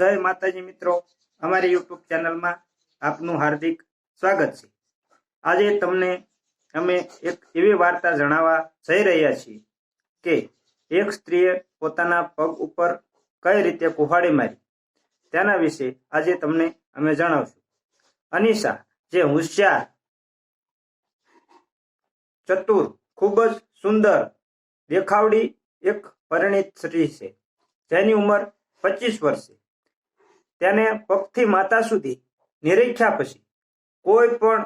જય માતાજી મિત્રો. અમારી યુટ્યુબ ચેનલમાં આપનું હાર્દિક સ્વાગત છે. આજે તમને અમે એક એવી વાર્તા જણાવવા જઈ રહ્યા છીએ કે એક સ્ત્રીએ પોતાના પગ ઉપર કઈ રીતે કુહાડી મારી? તેના વિશે આજે તમને અમે જણાવશું. અનિશા, જે હોશિયાર, ચતુર, ખૂબ જ સુંદર, દેખાવડી એક પરિણીત સ્ત્રી છે. જેની ઉંમર પચીસ વર્ષે તેને પગથી માતા સુધી નિરીખ્યા પછી કોઈ પણ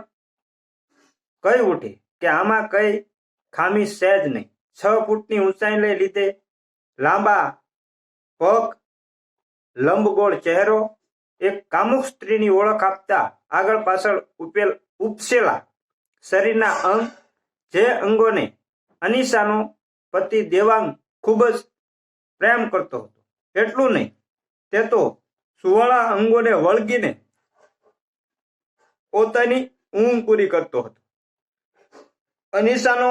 કહી ઉઠે કે આમાં કઈ ખામી સહેજ નહીં. છ ફૂટની ઊંચાઈને લીધે લાંબા પગ, લંબગોળ ચહેરો, એક કામુક સ્ત્રીની ઓળખ આપતા આગળ પાછળ ઉપેલ ઉપસેલા શરીરના અંગ જે અંગોને અનિશાનો પતિ દેવાંગ ખૂબ જ પ્રેમ કરતો હતો. એટલું નહીં, તે તો સુવાળા અંગોને વળગીને પોતાની ઊંઘ પૂરી કરતો હતો. અનિશાનો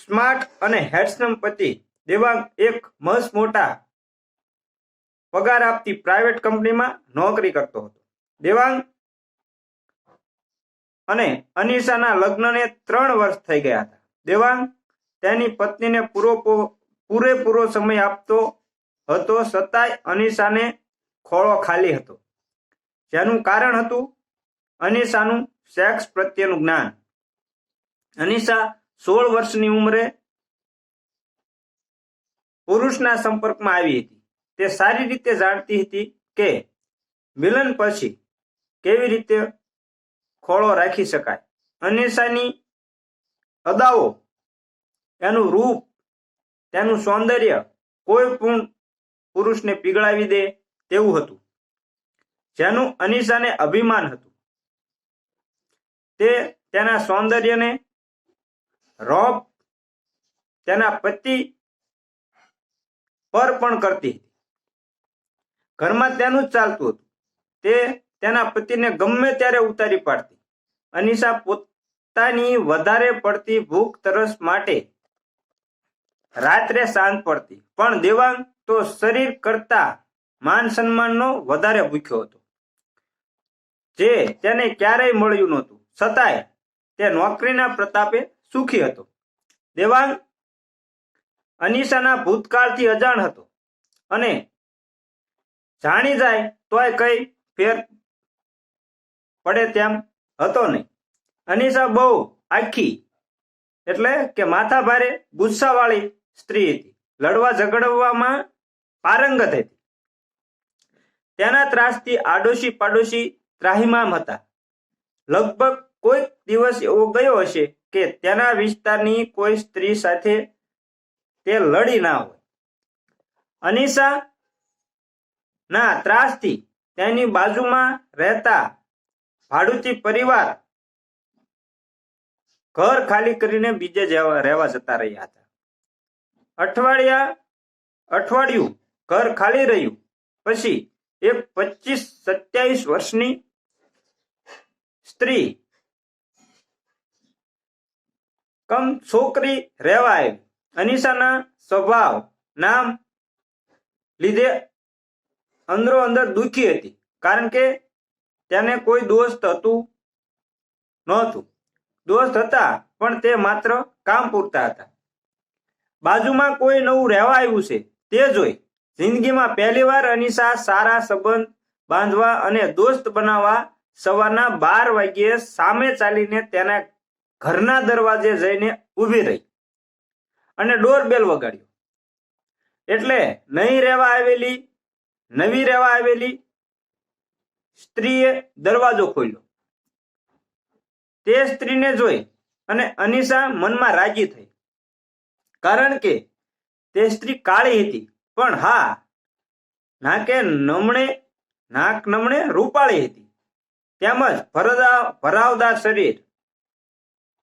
સ્માર્ટ અને હેડસમ પતિ દેવાંગ એક મસ્ત મોટા પગાર આપતી પ્રાઇવેટ કંપનીમાં નોકરી કરતો હતો. દેવાંગ અને અનિશાના લગ્નને ત્રણ વર્ષ થઈ ગયા હતા. દેવાંગ તેની પત્નીને પૂરો પૂરેપૂરો સમય આપતો હતો છતાંય અનિશાને ખોળો ખાલી હતો. જેનું કારણ હતું અનિશાનું સેક્સ પ્રત્યેનું જ્ઞાન. અનિશા સોળ વર્ષની ઉંમરે પુરુષના સંપર્કમાં આવી હતી. તે સારી રીતે જાણતી હતી કે મિલન પછી કેવી રીતે ખોળો રાખી શકાય. અનિશાની અદાઓ એનું રૂપ, તેનું સૌંદર્ય કોઈ પણ પુરુષને પીગળાવી દે તેવું હતું. જેનું અનિશાને અભિમાન હતું. તે તેના સૌંદર્યને રોપ તેના પતિ પર પણ કરતી હતી. ઘરમાં તેનું જ ચાલતું હતું. તે તેના પતિને ગમે ત્યારે ઉતારી પાડતી. અનિશા પોતાની વધારે પડતી ભૂખ તરસ માટે રાત્રે શાંત પડતી. પણ દેવાંગ તો શરીર કરતા માન સન્માનનો વધારે ભૂખ્યો હતો. જે તેને ક્યારેય મળ્યું નહોતું. છતાંય તે નોકરીના પ્રતાપે સુખી હતો. દેવાંગ અનિશાના ભૂતકાળથી અજાણ હતો અને જાણી જાય તોય કઈ ફેર પડે તેમ હતો નહીં. અનિશા બહુ આખી એટલે કે માથા ભારે ગુસ્સાવાળી સ્ત્રી હતી. લડવા ઝઘડવામાં પારંગત હતી. તેના ત્રાસથી આડોશી પાડોશી ત્રાહિમામ હતા. લગભગ કોઈક દિવસ એવો ગયો હશે કે તેના વિસ્તારની કોઈ સ્ત્રી સાથે તે લડી ના હોય. અનિશા ના ત્રાસથી તેની બાજુમાં રહેતા ભાડુતી પરિવાર ઘર ખાલી કરીને બીજે જવા રહેવા જતા રહ્યા હતા. અઠવાડિયા, અઠવાડિયું ઘર ખાલી રહ્યું. પછી એક પચીસ સત્યાવીસ વર્ષની સ્ત્રી. કમ છોકરી રહેવાય. અનિશાના સ્વભાવ, નામ લીધે અંદરો અંદર દુખી હતી. કારણ કે તેને કોઈ દોસ્ત હતું નહોતું. દોસ્ત હતા, પણ તે માત્ર કામ પૂરતા હતા. બાજુમાં કોઈ નવું રહેવા આવ્યું છે, તે જોઈ જિંદગીમાં પહેલીવાર અનિશા સારા સંબંધ બાંધવા અને દોસ્ત બનાવવા સવારના બાર વાગ્યે સામે ચાલીને તેના ઘરના દરવાજે જઈને ઊભી રહી અને ડોર બેલ વગાડ્યો. એટલે નહીં રહેવા આવેલી, નવી રહેવા આવેલી સ્ત્રીએ દરવાજો ખોલ્યો. તે સ્ત્રીને જોઈ અને અનિશા મનમાં રાજી થઈ. કારણ કે તે સ્ત્રી કાળી હતી. પણ હા, નાકે નમણે, નાક નમણે રૂપાળી હતી. તેમજ ભરદા ભરાવદાર શરીર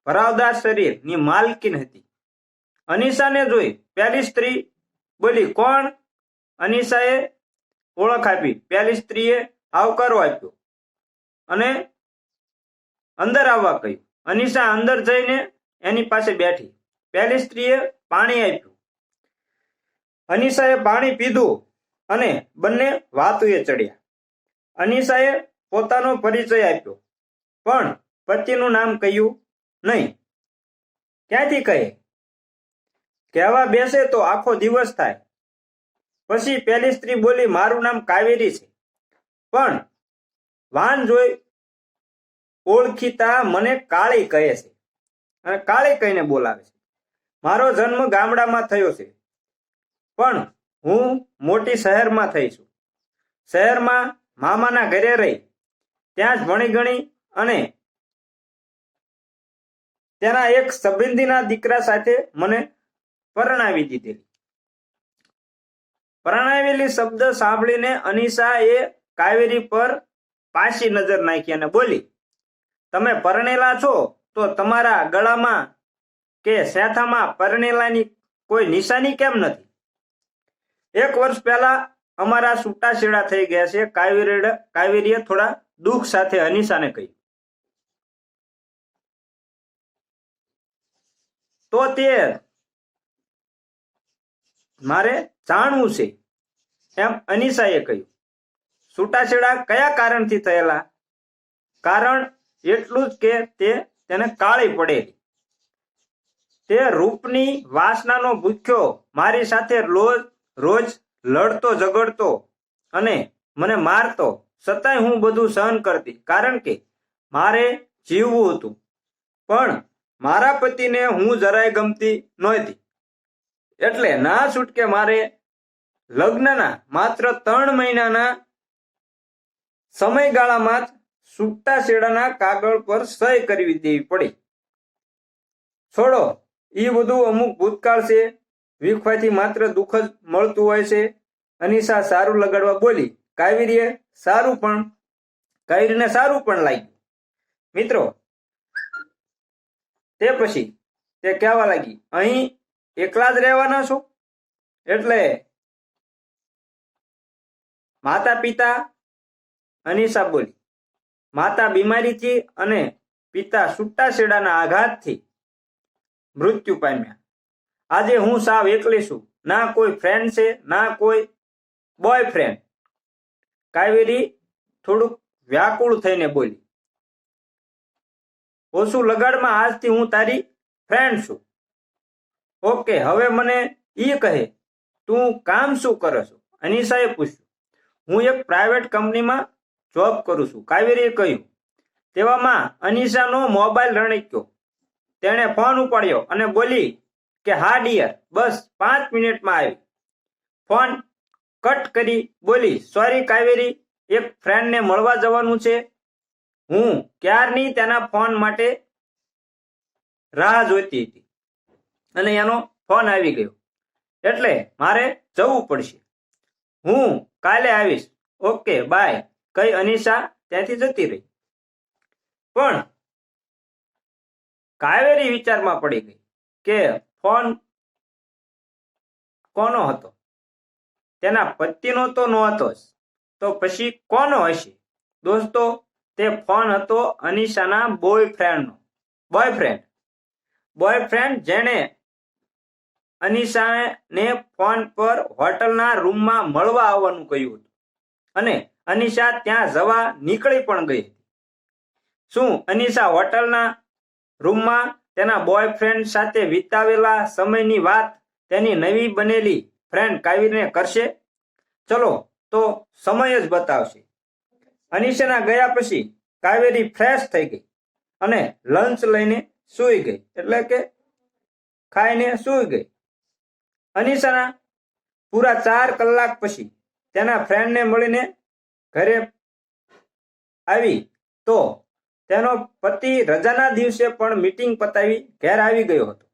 ભરાવદાર શરીરની માલકીન હતી. અનિશાને જોઈ પહેલી સ્ત્રી બોલી, કોણ? અનિશાએ ઓળખ આપી. પહેલી સ્ત્રીએ આવકારો આપ્યો અને અંદર આવવા કહ્યું. અનિશા અંદર જઈને એની પાસે બેઠી. પહેલી સ્ત્રીએ પાણી આપ્યું. અનિશાએ પાણી પીધું અને બંને વાતુએ ચડ્યા. અનિશાએ પોતાનો પરિચય આપ્યો, પણ પતિનું નામ કહ્યું નહીં. ક્યાંથી કહે? કહેવા બેસે તો આખો દિવસ થાય. પછી પેલી સ્ત્રી બોલી, મારું નામ કાવેરી છે. પણ વાન જોઈ ઓળખીતા મને કાળી કહે છે. અને કાળી કહીને બોલાવે છે. મારો જન્મ ગામડામાં થયો છે. પણ હું મોટી શહેરમાં થઈ છું. શહેરમાં મામાના ઘરે રહી, ત્યાં જ ભણી ગણી અને તેના એક સંબંધીના દીકરા સાથે મને પરણાવી દીધેલી. પરણાવેલી શબ્દ સાંભળીને અનિશા એ કાવેરી પર પાછી નજર નાખી અને બોલી, તમે પરણેલા છો તો તમારા ગળામાં કે સેથામાં પરણેલાની કોઈ નિશાની કેમ નથી? એક વર્ષ પહેલા અમારા છૂટાછેડા થઈ ગયા છે. કાવેરી કાવેરીએ થોડા દુઃખ સાથે અનિશાને કહ્યું. તો તે મારે જાણવું છે એમ અનિશાએ કહ્યું. છૂટાછેડા કયા કારણથી થયેલા? કારણ એટલું જ કે તે તેને કાળી પડેલી. તે રૂપની વાસનાનો ભૂખ્યો મારી સાથે રોજ રોજ લડતો, ઝઘડતો અને મને મારતો છતાંય હું બધું સહન કરતી. કારણ કે મારે જીવવું હતું. પણ મારા પતિને હું જરાય ગમતી નહોતી. એટલે ના છૂટકે મારે લગ્નના માત્ર ત્રણ મહિનાના સમયગાળામાં જ છૂટાછેડાના કાગળ પર સહી કરવી દેવી પડી. છોડો એ બધું અમુક ભૂતકાળ છે. વિખવાથી માત્ર દુઃખ જ મળતું હોય છે. અનિશા સારું લગાડવા બોલી, કાવેરીએ સારું પણ, કાવેરીને સારું પણ લાગ્યું. મિત્રો, તે પછી તે કહેવા લાગી, અહીં એકલા જ રહેવાના છો? એટલે માતા પિતા અનિશા બોલી, માતા બીમારીથી અને પિતા છૂટાછેડાના આઘાતથી મૃત્યુ પામ્યા. આજે હું સાવ એકલી છું. ના કોઈ ફ્રેન્ડ છે, ના કોઈ બોયફ્રેન્ડ કાવેરી થોડુંક વ્યાકુળ થઈને બોલી, ઓછું લગાડમાં આજથી હું તારી ફ્રેન્ડ છું. ઓકે, હવે મને એ કહે, તું કામ શું કરે છો? અનિશાએ પૂછ્યું, હું એક પ્રાઇવેટ કંપનીમાં જોબ કરું છું. કાવેરીએ કહ્યું, તેવામાં અનિશાનો મોબાઈલ રણક્યો. તેણે ફોન ઉપાડ્યો અને બોલી કે હા ડિયર બસ પાંચ મિનિટમાં આવી. ફોન કટ કરી બોલી સોરી કાવેરી, એક ફ્રેન્ડને મળવા જવાનું છે. હું ક્યારની તેના ફોન માટે રાહ જોઈતી હતી. અને એનો ફોન આવી ગયો. એટલે મારે જવું પડશે. હું કાલે આવીશ. Okay, bye. કઈ અનિશા ત્યાંથી જતી રહી. પણ કાવેરી વિચારમાં પડી ગઈ કે ફોન કોનો હતો? તેના પતિનો તો નહોતો જ. તો પછી કોનો હશે? દોસ્તો, તે ફોન હતો અનિશાના બોયફ્રેન્ડનો. બોયફ્રેન્ડ. બોયફ્રેન્ડ જેણે અનિશાને ફોન પર હોટલના રૂમમાં મળવા આવવાનું કહ્યું હતું. અને અનિશા ત્યાં જવા નીકળી પણ ગઈ હતી. શું અનિશા હોટલના રૂમમાં તેના બોયફ્રેન્ડ સાથે વિતાવેલા સમયની વાત તેની નવી બનેલી ફ્રેન્ડ કાવીરને કરશે? ચલો, તો સમય જ બતાવશે. અનિશાના ગયા પછી કાવેરી ફ્રેશ થઈ ગઈ અને લંચ લઈને સૂઈ ગઈ. એટલે કે ખાઈને સૂઈ ગઈ. અનિશાના પૂરા ચાર કલાક પછી તેના ફ્રેન્ડને મળીને ઘરે આવી. તો તેનો પતિ રજાના દિવસે પણ મીટિંગ પતાવી ઘેર આવી ગયો હતો.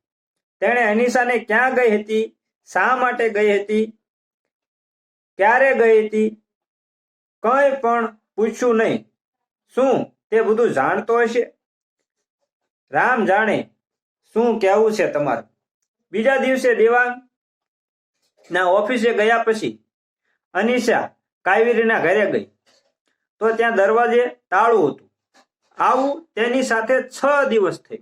તેણે અનિશાને ક્યાં ગઈ હતી? શા માટે ગઈ હતી? ક્યારે ગઈ હતી? કંઈ પણ પૂછ્યું નહીં. શું તે બધું જાણતો હશે? રામ જાણે શું કહેવું છે તમારું. બીજા દિવસે દેવાંગ ના ઓફિસે ગયા પછી અનિશા કાવેરીના ઘરે ગઈ. તો ત્યાં દરવાજે તાળું હતું. આવું તેની સાથે છ દિવસ થઈ.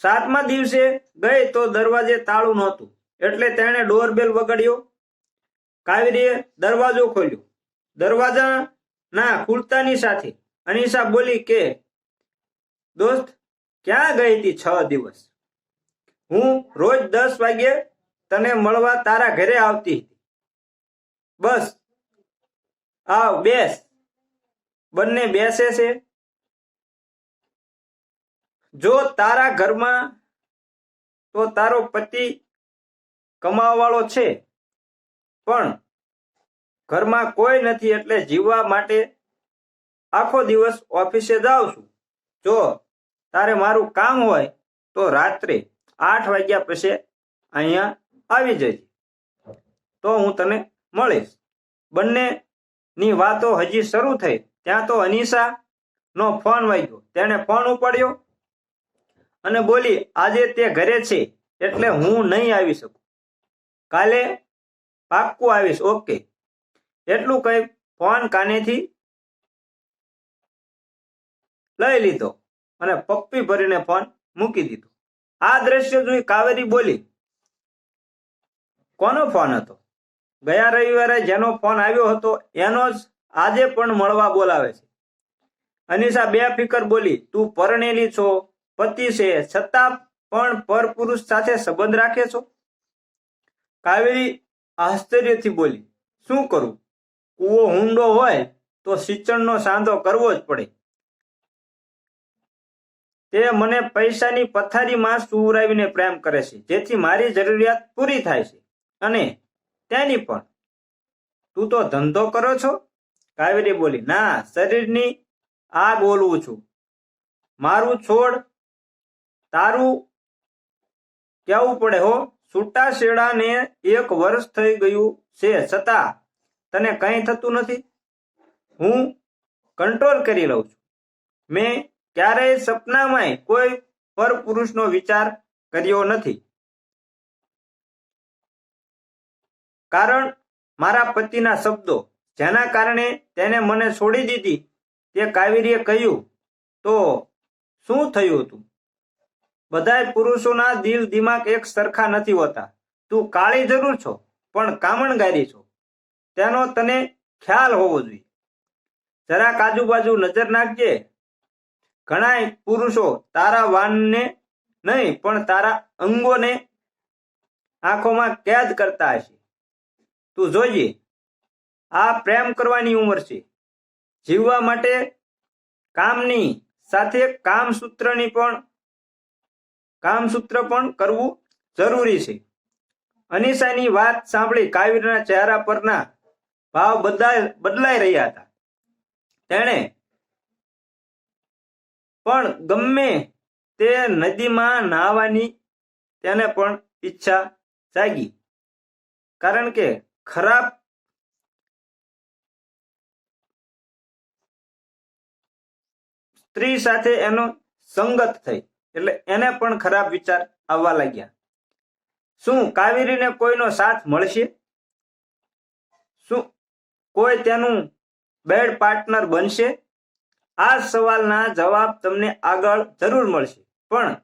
સાતમા દિવસે ગઈ તો દરવાજે તાળું નહોતું, એટલે તેણે ડોરબેલ વગાડ્યો. કાવેરીએ દરવાજો ખોલ્યો. દરવાજા ના ખુલતાની સાથે અનિશા બોલી કે, દોસ્ત, ક્યાં ગઈ હતી છ દિવસ? હું રોજ દસ વાગ્યે તને મળવા તારા ઘરે આવતી હતી. બસ, આવ, બેસ. બંને બેસે છે. જો તારા ઘરમાં તો તારો પતિ કમાવાળો છે, પણ ઘરમાં કોઈ નથી એટલે જીવવા માટે આખો દિવસ ઓફિસે જાઉં છું. જો તારે મારું કામ હોય તો રાત્રે આઠ વાગ્યા પછી અહીંયા આવી જજે. તો હું તને મળીશ. બંનેની વાતો હજી શરૂ થઈ. ત્યાં તો અનિશા નો ફોન વાગ્યો. તેણે ફોન ઉપાડ્યો અને બોલી, આજે તે ઘરે છે, એટલે હું નહીં આવી શકું. કાલે પાક્કું આવીશ, ઓકે. એટલું કઈ ફોન કાનેથી લઈ લીધો અને પપ્પી ભરીને ફોન મૂકી દીધો. આ દ્રશ્ય જોઈ કાવેરી બોલી, કોનો ફોન હતો? ગયા રવિવારે જેનો ફોન આવ્યો હતો, એનો જ આજે પણ મળવા બોલાવે છે. અનિશા બે ફિકર બોલી, તું પરણેલી છો, પતિ છે, છતાં પણ પરપુરુષ સાથે સંબંધ રાખે છો? કાવેરી આશ્ચર્યથી બોલી, શું કરું? કૂવો ઊંડો હોય તો સિંચણનો સાંધો કરવો જ પડે. તે મને પૈસાની પથારીમાં સુવરાવીને પ્રેમ કરે છે, જેથી મારી જરૂરિયાત પૂરી થાય છે. અને તેની પણ. તું તો ધંધો કરો છો? કાવેરી બોલી, ના, શરીરની આ બોલવું છું. મારું છોડ તારું કેવું પડે હો? છૂટા શેડાને એક વર્ષ થઈ ગયું છે. છતાં તને કંઈ થતું નથી? હું કંટ્રોલ કરી લઉં છું. મેં ક્યારેય સપનામાંય કોઈ પરપુરુષનો વિચાર કર્યો નથી. કારણ મારા પતિના શબ્દો જેના કારણે તેને મને છોડી દીધી. તે કાવેરીએ કહ્યું, તો શું થયું હતું બધાય પુરુષોના દિલ દિમાગ એક સરખા નથી હોતા. તું કાળી જરૂર છો, પણ કામણગારી છો. તેનો તને ખ્યાલ હોવો જોઈએ. જરાક આજુબાજુ નજર નાખજે. ઘણાય પુરુષો તારા વાનને નહીં, પણ તારા અંગોને આંખોમાં કેદ કરતા હશે. તું જોઈએ આ પ્રેમ કરવાની ઉંમર છે. જીવવા માટે કામની સાથે કામસૂત્રની પણ, કામસૂત્ર પણ કરવું જરૂરી છે. અનિશાની વાત સાંભળી કાવીરના ચહેરા પરના ભાવ બદલાઈ બદલાઈ રહ્યા હતા. તેણે પણ ગમે તે નદીમાં નાહવાની તેને પણ ઈચ્છા જાગી. કારણ કે ખરાબ સ્ત્રી સાથે એનો સંગત થઈ. એટલે એને પણ ખરાબ વિચાર આવવા લાગ્યા. શું કાવેરીને કોઈનો સાથ મળશે? શું કોઈ તેનું બેડ પાર્ટનર બનશે? આ સવાલના જવાબ તમને આગળ જરૂર મળશે. પણ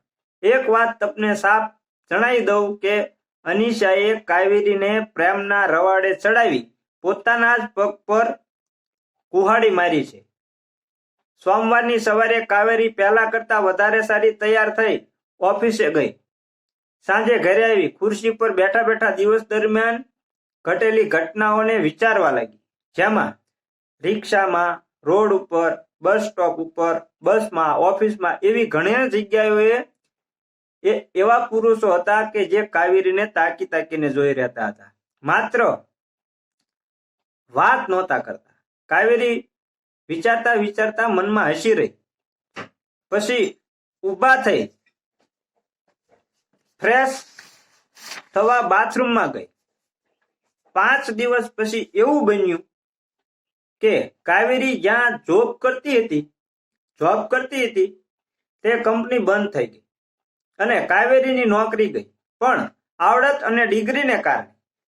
એક વાત તમને સાફ જણાવી દઉં કે અનિશાએ કાવેરીને પ્રેમના રવાડે ચડાવી પોતાના જ પગ પર કુહાડી મારી છે. સોમવારની સવારે કાવેરી પહેલા કરતા વધારે સારી તૈયાર થઈ ઓફિસે ગઈ. સાંજે ઘરે આવી, ખુરશી પર બેઠા બેઠા દિવસ દરમિયાન ઘટેલી ઘટનાઓને વિચારવા લાગી. જેમાં રિક્ષામાં, રોડ ઉપર, બસ સ્ટોપ ઉપર, બસમાં, ઓફિસમાં એવી ઘણી જગ્યાઓએ એ એવા પુરુષો હતા કે જે કાવેરીને તાકી તાકીને જોઈ રહેતા હતા. માત્ર વાત નહોતા કરતા. કાવેરી વિચારતા વિચારતા મનમાં હસી રહી. પછી ઊભા થઈ ફ્રેશ થવા બાથરૂમમાં ગઈ. પાંચ દિવસ પછી એવું બન્યું કે કાવેરી જ્યાં જોબ કરતી હતી જોબ કરતી હતી, તે કંપની બંધ થઈ ગઈ અને કાવેરીની નોકરી ગઈ. પણ આવડત અને ડિગ્રીને કારણે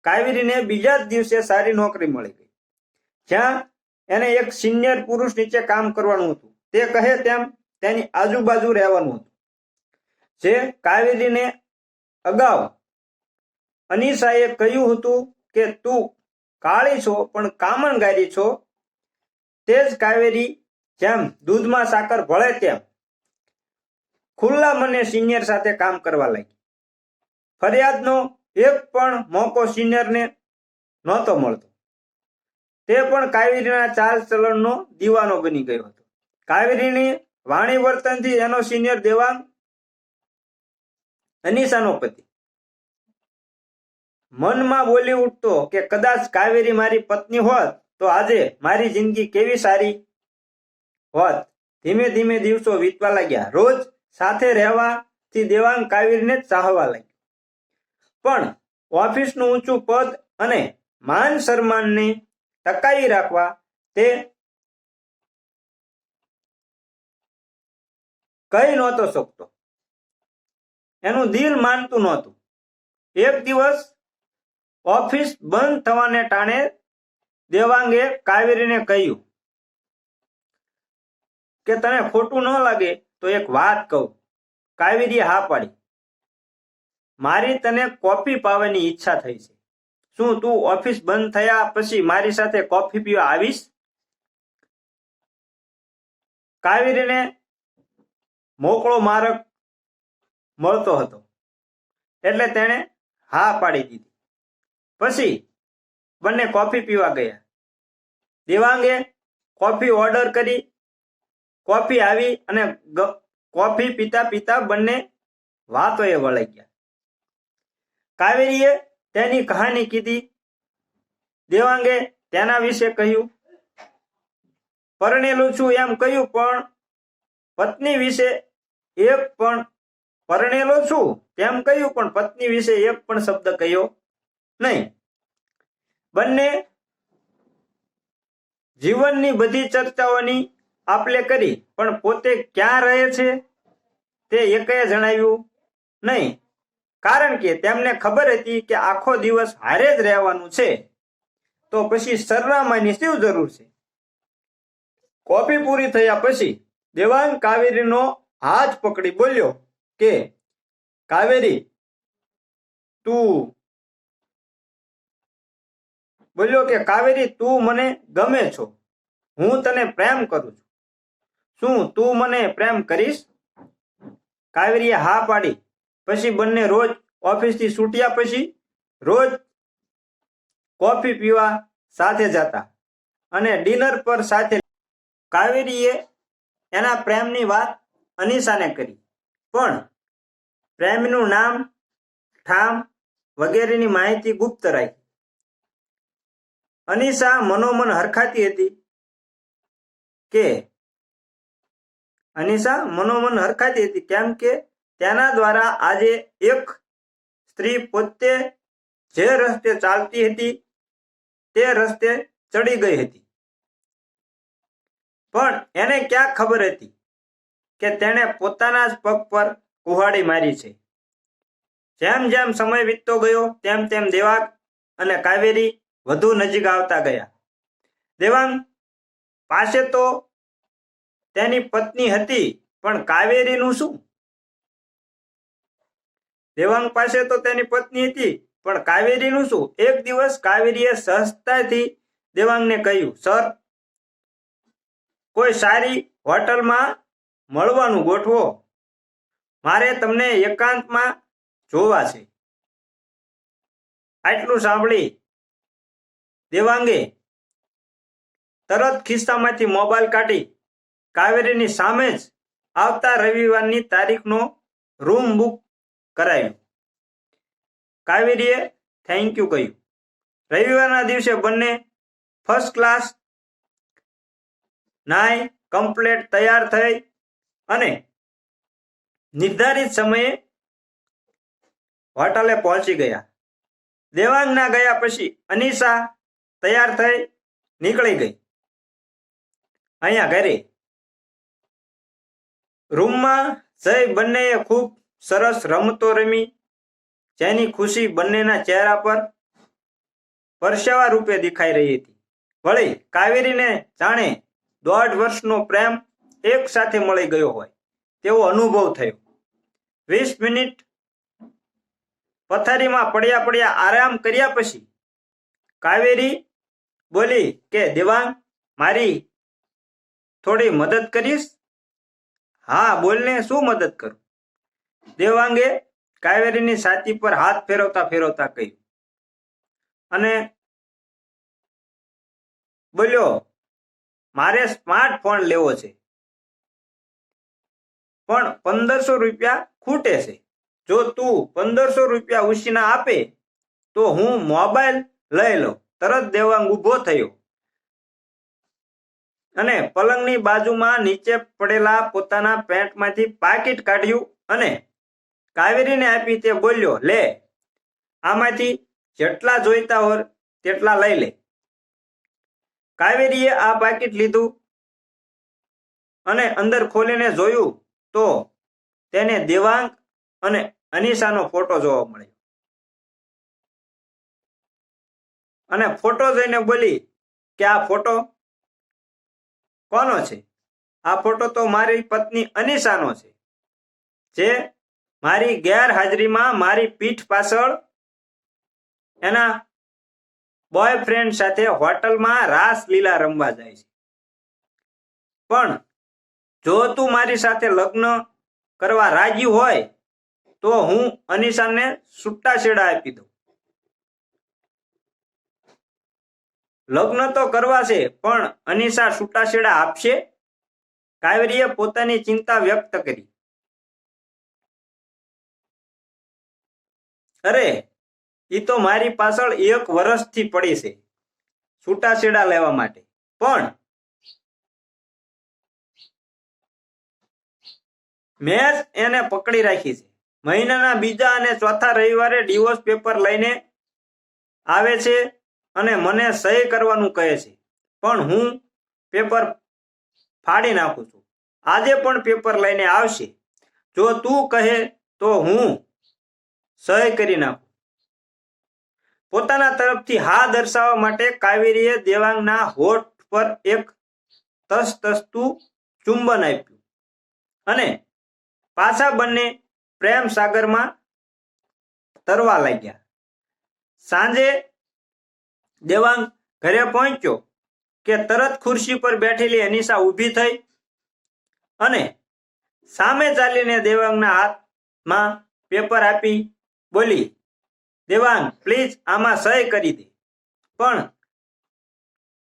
કાવેરીને બીજા જ દિવસે સારી નોકરી મળી ગઈ. જ્યાં એને એક સિનિયર પુરુષ નીચે કામ કરવાનું હતું. તે કહે તેમ તેની આજુબાજુ રહેવાનું હતું. જે કાવેરીને અગાઉ અનિશાએ કહ્યું હતું કે, તું કાળી છો, પણ કામણગારી છો. તે જ કાવેરી જેમ દૂધમાં સાકર ભળે તેમ. ખુલ્લા મને સિનિયર સાથે કામ કરવા લાગી. ફરિયાદનો એક પણ મોકો સિનિયરને નહોતો મળતો. તે પણ કાવેરીના ચાલ ચલણનો દીવાનો બની ગયો હતો. કાવેરીની વાણી વર્તનથી એનો સિનિયર દેવાંગ અનિશાનો પતિ. મનમાં બોલી ઉઠતો કે કદાચ કાવેરી મારી પત્ની હોત તો આજે મારી જિંદગી કેવી સારી હોત. ધીમે ધીમે દિવસો વીતવા લાગ્યા. રોજ સાથે રહેવાથી દેવાંગ કાવેરીને જ ચાહવા લાગ્યો. પણ ઓફિસનું ઊંચું પદ અને માન સન્માનને ટકાવી રાખવા તે કઈ નહોતો શકતો. એનું દિલ માનતું નહોતું. એક દિવસ ઓફિસ બંધ થવાને ટાણે દેવાંગે કાવેરીને કહ્યું કે તને ખોટું ન લાગે તો એક વાત કહું. કાવેરીએ હા પાડી. મારી તને કોપી પાવાની ઈચ્છા થઈ છે. શું તું ઓફિસ બંધ થયા પછી મારી સાથે કોફી પીવા આવીશ? કાવેરીને મોકળો માર્ગ મળતો હતો. એટલે તેણે હા પાડી દીધી. પછી બંને કોફી પીવા ગયા. દેવાંગે કોફી ઓર્ડર કરી, કોફી આવી અને કોફી પીતા પીતા બંને વાતોએ વળાઈ ગયા કાવેરીએ તેની કહાની કીધી. દેવાંગે તેના વિશે કહ્યું. પરણેલું છું એમ કહ્યું, પણ પત્ની વિશે એક પણ પરણેલો છું તેમ કહ્યું, પણ પત્ની વિશે એક પણ શબ્દ કહ્યો નહીં. બંને જીવનની બધી ચર્ચાઓની આપલે કરી, પણ પોતે ક્યાં રહે છે તે એકે જણાવ્યું નહીં. કારણ કે તેમને ખબર હતી કે આખો દિવસ હારે જ રહેવાનું છે. તો પછી સરનામાની શું જરૂર છે? કોપી પૂરી થયા પછી દેવાંગ કાવેરીનો હાથ પકડી બોલ્યો કે, કાવેરી, તું બોલ્યો કે, કાવેરી, તું મને ગમે છો. હું તને પ્રેમ કરું છું. શું તું મને પ્રેમ કરીશ કાવેરીએ હા પાડી. પછી બંને રોજ ઓફિસથી છૂટ્યા પછી રોજ કોફી પીવા સાથે જતા અને ડિનર પર સાથે કાવેરીએ એના પ્રેમની વાત અનિશાને કરી. પણ પ્રેમનું નામ, ઠામ વગેરેની માહિતી ગુપ્ત રાખી. અનિશા મનોમન હરખાતી હતી કે અનિશા મનોમન હરખાતી હતી? કેમ કે તેના દ્વારા આજે એક સ્ત્રી પોતે જે રસ્તે ચાલતી હતી, તે રસ્તે ચડી ગઈ હતી. પણ એને ક્યાં ખબર હતી કે તેણે પોતાના જ પગ પર કુહાડી મારી છે? જેમ જેમ સમય વીતતો ગયો, તેમ તેમ દેવાંગ અને કાવેરી વધુ નજીક આવતા ગયા. દેવાંગ પાસે તો તેની પત્ની હતી, પણ કાવેરીનું શું? દેવાંગ પાસે તો તેની પત્ની હતી, પણ કાવેરીનું શું? એક દિવસ કાવેરીએ સહજતાથી દેવાંગને કહ્યું, સર, કોઈ સારી હોટલમાં મળવાનું ગોઠવો. મારે તમને એકાંતમાં જોવા છે. આટલું સાંભળી દેવાંગે તરત ખિસ્સામાંથી મોબાઈલ કાઢી કાવેરીની સામે જ આવતા રવિવારની તારીખનો રૂમ બુક કરાવ્યું. કાવેરીએ થેન્ક યુ કહ્યું. રવિવારના દિવસે બંને ફર્સ્ટ ક્લાસ નાય કમ્પ્લેટ તૈયાર થઈ અને નિર્ધારિત સમયે હોટલે પહોંચી ગયા. દેવાંગના ગયા પછી અનિશા તૈયાર થઈ નીકળી ગઈ. અહીંયા ઘરે. રૂમમાં જઈ બંનેએ ખૂબ સરસ રમતો રમી, જેની ખુશી બંનેના ચહેરા પર પરસેવા રૂપે દેખાઈ રહી હતી. વળી કાવેરીને જાણે દોઢ વર્ષનો પ્રેમ એક સાથે મળી ગયો હોય, તેવો અનુભવ થયો. વીસ મિનિટ પથારીમાં પડ્યા પડ્યા આરામ કર્યા પછી કાવેરી બોલી કે, દેવાંગ, મારી થોડી મદદ કરીશ? હા, બોલને શું મદદ કરું? દેવાંગે કાવેરીની સાચી પર હાથ ફેરવતા ફેરવતા કહ્યું. અને બોલ્યો, મારે સ્માર્ટફોન લેવો છે. પણ પંદરસો રૂપિયા ખૂટે છે. જો તું પંદરસો રૂપિયા ઉછીના આપે, તો હું મોબાઈલ લઈ લઉં. તરત દેવાંગ ઊભો થયો. અને પલંગની બાજુમાં નીચે પડેલા પોતાના પેન્ટમાંથી પાકીટ કાઢ્યું અને કાવેરીને આપી તે બોલ્યો, લે, આમાંથી જેટલા જોઈતા હોય તેટલા લઈ લે. કાવેરીએ આ પાકીટ લીધું અને અંદર ખોલીને જોયું તો તેને દેવાંગ અને અનિશાનો ફોટો જોવા મળ્યો. અને ફોટો જોઈને બોલી, કે આ ફોટો કોનો છે? આ ફોટો તો મારી પત્ની અનિશાનો છે, જે મારી ગેરહાજરીમાં મારી પીઠ પાછળ એના બોયફ્રેન્ડ સાથે હોટલમાં રાસ લીલા રમવા જાય છે. પણ જો તું મારી સાથે લગ્ન કરવા રાજી હોય, તો હું અનિશાને છેડા આપી દઉં. લગ્ન તો કરવા છે, પણ અનિશા છૂટાછેડા આપશે? કાવેરીએ પોતાની ચિંતા વ્યક્ત કરી. અરે એ તો મારી પાછળ એક વર્ષથી પડી છે, છૂટાછેડા લેવા માટે. પણ મેં જ એને પકડી રાખી છે. મહિનાના બીજા અને ચોથા રવિવારે ડિવોર્સ પેપર લઈને આવે છે અને મને સહી કરવાનું કહે છે. પણ હું પેપર ફાડી નાખું છું. આજે પણ પેપર લઈને આવશે. જો તું કહે તો હું સહી કરી નાખો. પોતાના તરફથી હા દર્શાવવા માટે કાવેરીએ દેવાંગના હોઠ પર એક તસ તસતું ચુંબન આપ્યું અને પાછા બંને પ્રેમ સાગરમાં તરવા લાગ્યા. સાંજે દેવાંગ ઘરે પહોંચ્યો કે તરત ખુરશી પર બેઠેલી અનિશા ઊભી થઈ અને સામે ચાલીને દેવાંગના હાથમાં પેપર આપી બોલી, દેવાંગ પ્લીઝ આમાં સહી કરી દે. પણ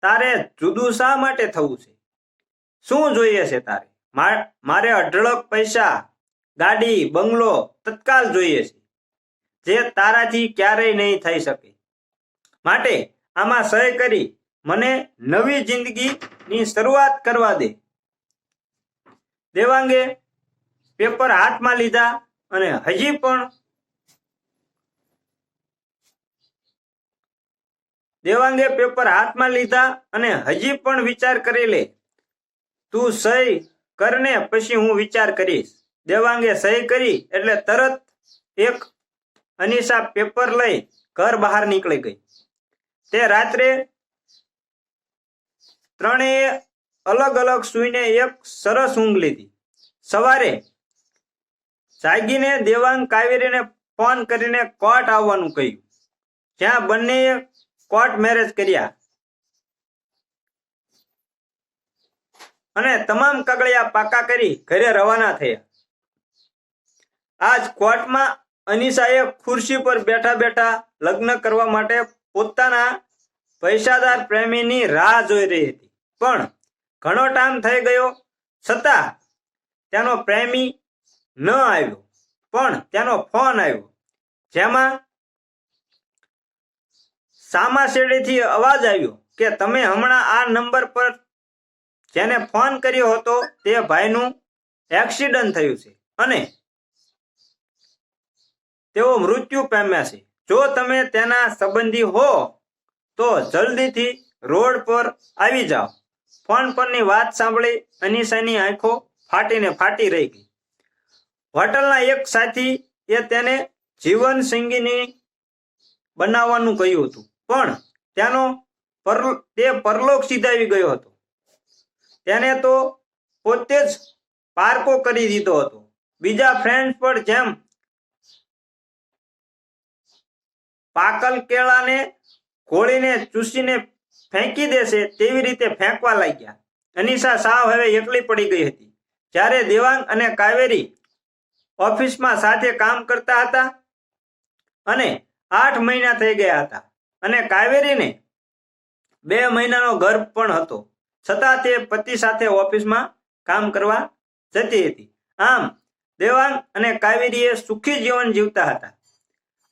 તારે જુદું શા માટે થવું છે? શું જોઈએ છે તારે? મારે અઢળક પૈસા, ગાડી, બંગલો તત્કાલ જોઈએ છે, જે તારાથી ક્યારેય નહીં થઈ શકે. માટે આમાં સહી કરી મને નવી જિંદગીની શરૂઆત કરવા દે. દેવાંગે પેપર હાથમાં લીધા અને હજી પણ દેવાંગે પેપર હાથમાં લીધા અને હજી પણ વિચાર કરી લે તું સહી કરને પછી હું વિચાર કરીશ. દેવાંગે સહી કરી એટલે તરત એક અનિશા પેપર લઈ ઘર બહાર નીકળી ગઈ. તે રાત્રે ત્રણેય અલગ અલગ સૂઈને એક સરસ ઊંઘ લીધી. સવારે જાગીને દેવાંગ કાવેરીને ફોન કરીને કોર્ટ આવવાનું કહ્યું. જ્યાં બંનેએ કોર્ટ મેરેજ કર્યા. અને તમામ કાગળિયા પાકા કરી ઘરે રવાના થયા. આજ કોર્ટમાં અનિશાએ ખુરશી પર બેઠા બેઠા લગ્ન કરવા માટે પોતાના પૈસાદાર પ્રેમીની રાહ જોઈ રહી હતી. પણ ઘણો ટાઈમ થઈ ગયો છતાં તેનો પ્રેમી ન આવ્યો. પણ તેનો ફોન આવ્યો. જેમાં સામા શેરીથી અવાજ આવ્યો કે તમે હમણાં આ નંબર પર જેને ફોન કર્યો હતો તે ભાઈનું એક્સિડન્ટ થયું છે અને તેઓ મૃત્યુ પામ્યા છે. જો તમે તેના સંબંધી હો, તો જલ્દીથી રોડ પર આવી જાઓ. ફોન પરની વાત સાંભળી અનિશાની આંખો ફાટીને ફાટી રહી ગઈ. હોટલના એક સાથી એ તેને જીવન સંગીની બનાવવાનું કહ્યું હતું. પણ ત્યાંનો તે પરલોક સીધાવી ગયો હતો. તેને તો પોતે જ પારકો કરી દીધો હતો. બીજા ફ્રેન્ડ પર જેમ પાકલ કેળાને ખોળીને ચૂસીને ફેંકી દેશે તેવી રીતે ફેંકવા લાગ્યા. અનિશા સાવ હવે એકલી પડી ગઈ હતી. જ્યારે દેવાંગ અને કાવેરી ઓફિસમાં સાથે કામ કરતા હતા અને આઠ મહિના થઈ ગયા હતા. અને કાવેરીને બે મહિનાનો ગર્ભ પણ હતો. છતાં તે પતિ સાથે ઓફિસમાં કામ કરવા જતી હતી. આમ, દેવાંગ અને કાવેરીએ સુખી જીવન જીવતા હતા.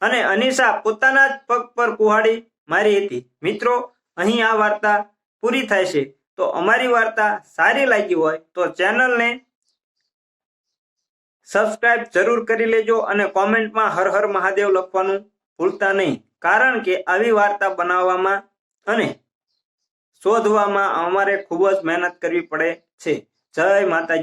અને અનિશા પોતાના જ પગ પર કુહાડી મારી હતી. મિત્રો, અહીં આ વાર્તા પૂરી થાય છે. તો અમારી વાર્તા સારી લાગી હોય તો ચેનલને સબસ્ક્રાઇબ જરૂર કરી લેજો અને કોમેન્ટમાં હર હર મહાદેવ લખવાનું ભૂલતા નહીં. કારણ કે આવી વાર્તા બનાવવામાં અને શોધવામાં અમારે ખૂબ જ મહેનત કરવી પડે છે. જય માતાજી.